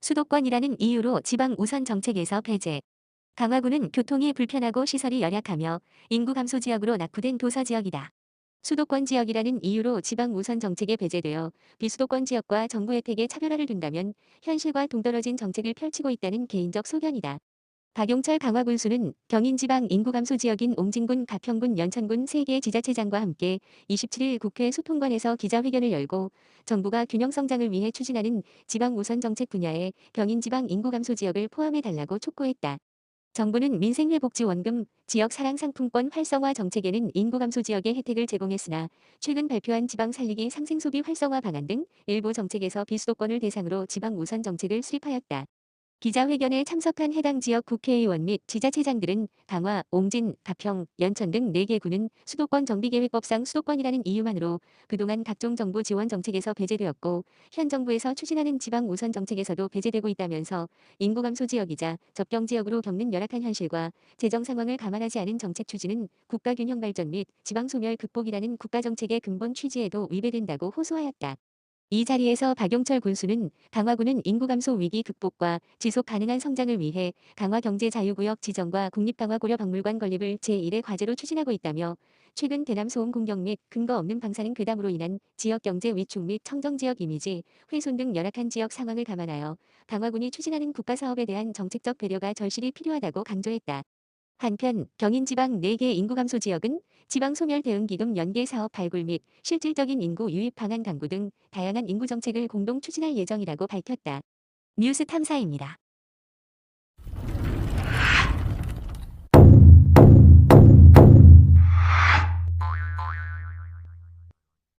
수도권이라는 이유로 지방 우선 정책에서 배제. 강화구는 교통이 불편하고 시설이 열악하며 인구 감소 지역으로 낙후된 도서 지역이다. 수도권 지역이라는 이유로 지방 우선 정책에 배제되어 비수도권 지역과 정부 혜택의 차별화를 둔다면 현실과 동떨어진 정책을 펼치고 있다는 개인적 소견이다. 박용철 강화군수는 경인지방 인구 감소 지역인 옹진군, 가평군, 연천군 3개 지자체장과 함께 27일 국회 소통관에서 기자회견을 열고 정부가 균형 성장을 위해 추진하는 지방 우선 정책 분야에 경인지방 인구 감소 지역을 포함해달라고 촉구했다. 정부는 민생회복지원금, 지역사랑상품권 활성화 정책에는 인구 감소 지역의 혜택을 제공했으나 최근 발표한 지방 살리기 상생소비 활성화 방안 등 일부 정책에서 비수도권을 대상으로 지방 우선 정책을 수립하였다. 기자회견에 참석한 해당 지역 국회의원 및 지자체장들은 강화, 옹진, 가평, 연천 등 4개 구는 수도권 정비계획법상 수도권이라는 이유만으로 그동안 각종 정부 지원 정책에서 배제되었고 현 정부에서 추진하는 지방 우선 정책에서도 배제되고 있다면서 인구 감소 지역이자 접경 지역으로 겪는 열악한 현실과 재정 상황을 감안하지 않은 정책 추진은 국가 균형 발전 및 지방 소멸 극복이라는 국가 정책의 근본 취지에도 위배된다고 호소하였다. 이 자리에서 박용철 군수는 강화군은 인구 감소 위기 극복과 지속 가능한 성장을 위해 강화 경제 자유구역 지정과 국립강화 고려 박물관 건립을 제1의 과제로 추진하고 있다며 최근 대남 소음 공격 및 근거 없는 방사능 괴담으로 인한 지역 경제 위축 및 청정 지역 이미지 훼손 등 열악한 지역 상황을 감안하여 강화군이 추진하는 국가 사업에 대한 정책적 배려가 절실히 필요하다고 강조했다. 한편 경인지방 4개 인구 감소 지역은 지방소멸대응기금 연계 사업 발굴 및 실질적인 인구 유입 방안 강구 등 다양한 인구 정책을 공동 추진할 예정이라고 밝혔다. 뉴스 탐사입니다.